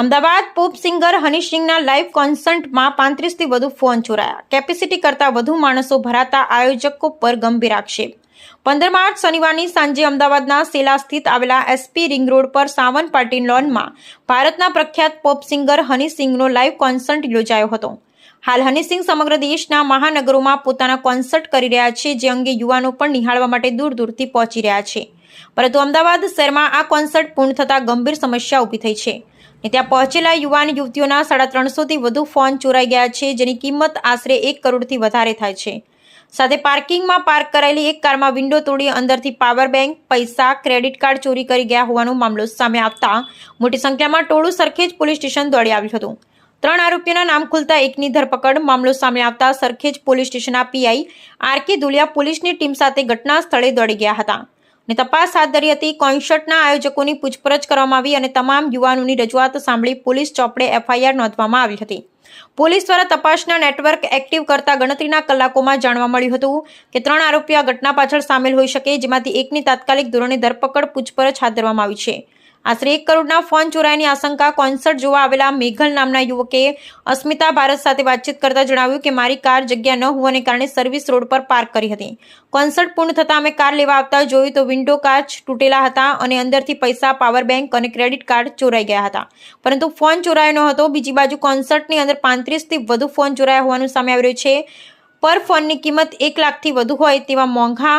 Ahmedabad pop singer Honey સિંગના live કોન્સર્ટમાં પાંત્રીસથી વધુ ફોન ચોરાયા. કેપેસિટી કરતાં વધુ માણસો ભરાતા આયોજકો પર ગંભીર આક્ષેપ. પંદર માર્ચ શનિવારની સાંજે અમદાવાદના સેલા સ્થિત આવેલા એસપી રિંગ રોડ પર સાવન પાર્ટી લોનમાં ભારતના પ્રખ્યાત પોપ સિંગર હની સિંગનો લાઈવ કોન્સર્ટ યોજાયો હતો. હાલ હની સિંહ સમગ્ર દેશના મહાનગરોમાં પોતાના કોન્સર્ટ કરી રહ્યા છે, જે અંગે યુવાનો પણ નિહાળવા માટે દૂર દૂરથી પહોંચી રહ્યા છે. પરંતુ અમદાવાદ શહેરમાં આ કોન્સર્ટ પૂર્ણ થતાં ગંભીર સમસ્યા ઊભી થઈ છે. ત્યાં પહોંચેલા યુવાન યુવતીઓના સાડા ત્રણસોથી વધુ ફોન ચોરાઈ ગયા છે, જેની કિંમત આશરે એક કરોડથી વધારે થાય છે. સાથે પાર્કિંગમાં પાર્ક કરાયેલી એક કારમાં વિન્ડો તોડી અંદરથી પાવર બેંક, પૈસા, ક્રેડિટ કાર્ડ ચોરી કરી ગયા હોવાનો મામલો સામે આવતા મોટી સંખ્યામાં ટોળું સરખેજ પોલીસ સ્ટેશન દોડી આવ્યું હતું. ત્રણ આરોપીઓના નામ ખુલતા એકની ધરપકડ, મામલો સામે આવતા સરખેજ પોલીસ સ્ટેશનના પીઆઈ આર કે દુલિયા પોલીસની ટીમ સાથે ઘટના સ્થળે દોડી ગયા હતા. અને તપાસ હાથ ધરી હતી. કોન્સર્ટના આયોજકોની પૂછપરછ કરવામાં આવી અને તમામ યુવાનોની રજૂઆતો સાંભળી પોલીસ ચોપડે એફઆઈઆર નોંધવામાં આવી હતી. પોલીસ દ્વારા તપાસના નેટવર્ક એક્ટિવ કરતા ગણતરીના કલાકોમાં જાણવા મળ્યું હતું કે ત્રણ આરોપીઓ આ ઘટના પાછળ સામેલ હોઈ શકે, જેમાંથી એકની તાત્કાલિક ધોરણે ધરપકડ પૂછપરછ હાથ ધરવામાં આવી છે. આશરે એક કરોડના ફોન ચોરાયાની આશંકા કોન્સર્ટ જોવા આવેલા મેઘલ નામના યુવકે અસ્મિતા ભારત સાથે વાતચીત કરતા જણાવ્યું કે, મારી કાર જગ્યા ન હોવાને કારણે સર્વિસ રોડ પર પાર્ક કરી હતી. કોન્સર્ટ પૂર્ણ થતાં અમે કાર લેવા આવતા જોયું તો વિન્ડો કાચ તૂટેલા હતા અને અંદરથી પૈસા, પાવર બેંક અને ક્રેડિટ કાર્ડ ચોરાઈ ગયા હતા. પરંતુ ફોન ચોરાયો ન હતો. બીજી બાજુ કોન્સર્ટની અંદર પાંત્રીસથી વધુ ફોન ચોરાયા હોવાનું સામે આવી રહ્યું છે. પર ફોનની કિંમત એક લાખથી વધુ હોય તેવા મોંઘા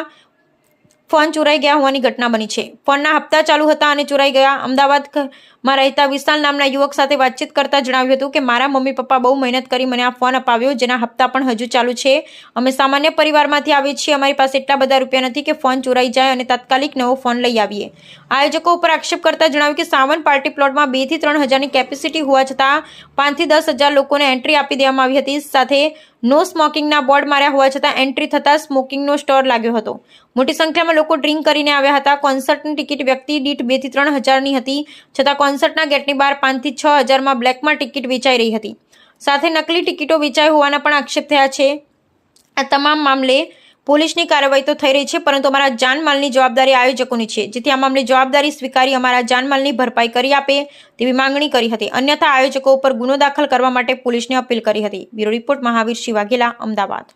ફોન ચોરાઈ ગયા હોવાની ઘટના બની છે. ફોનના હપ્તા ચાલુ હતા અને ચોરાઈ ગયા. અમદાવાદમાં રહેતા વિશાલ નામના યુવક સાથે વાતચીત કરતા જણાવ્યું હતું કે, મારા મમ્મી પપ્પા બહુ મહેનત કરી મને આ ફોન અપાવ્યો. જેના હપ્તા પણ હજુ ચાલુ છે. અમે સામાન્ય પરિવારમાંથી આવીએ છીએ. અમારી પાસે એટલા બધા રૂપિયા નથી કે ફોન ચોરાઈ જાય અને તાત્કાલિક નવો ફોન લઈ આવીએ. આયોજકો ઉપર આક્ષેપ કરતા જણાવ્યું કે, સાવન પાર્ટી પ્લોટમાં બેથી ત્રણ હજારની કેપેસિટી હોવા છતાં પાંચથી દસ હજાર લોકોને એન્ટ્રી આપી દેવામાં આવી હતી. સાથે નો સ્મોકિંગના બોર્ડ માર્યા હોવા છતાં એન્ટ્રી થતાં સ્મોકિંગનો સ્ટોર લાગ્યો હતો. મોટી સંખ્યામાં લોકો ડ્રિંક કરીને આવ્યા હતા. કોન્સર્ટની ટિકિટ વ્યક્તિ દીઠ બેથી ત્રણ હજારની હતી, છતાં કોન્સર્ટના ગેટની બહાર પાંચથી છ હજારમાં બ્લેકમાં ટિકિટ વેચાઈ રહી હતી. સાથે નકલી ટિકિટો વેચાઈ હોવાના પણ આક્ષેપ થયા છે. આ તમામ મામલે પોલીસની કાર્યવાહી તો થઈ રહી છે, પરંતુ અમારા જાનમાલની જવાબદારી આયોજકોની છે, જેથી આ મામલે જવાબદારી સ્વીકારી અમારા જાનમાલની ભરપાઈ કરી આપે તેવી માંગણી કરી હતી. અન્યથા આયોજકો ઉપર ગુનો દાખલ કરવા માટે પોલીસને અપીલ કરી હતી. Bureau report, Mahavir Shivaghela Ahmedabad.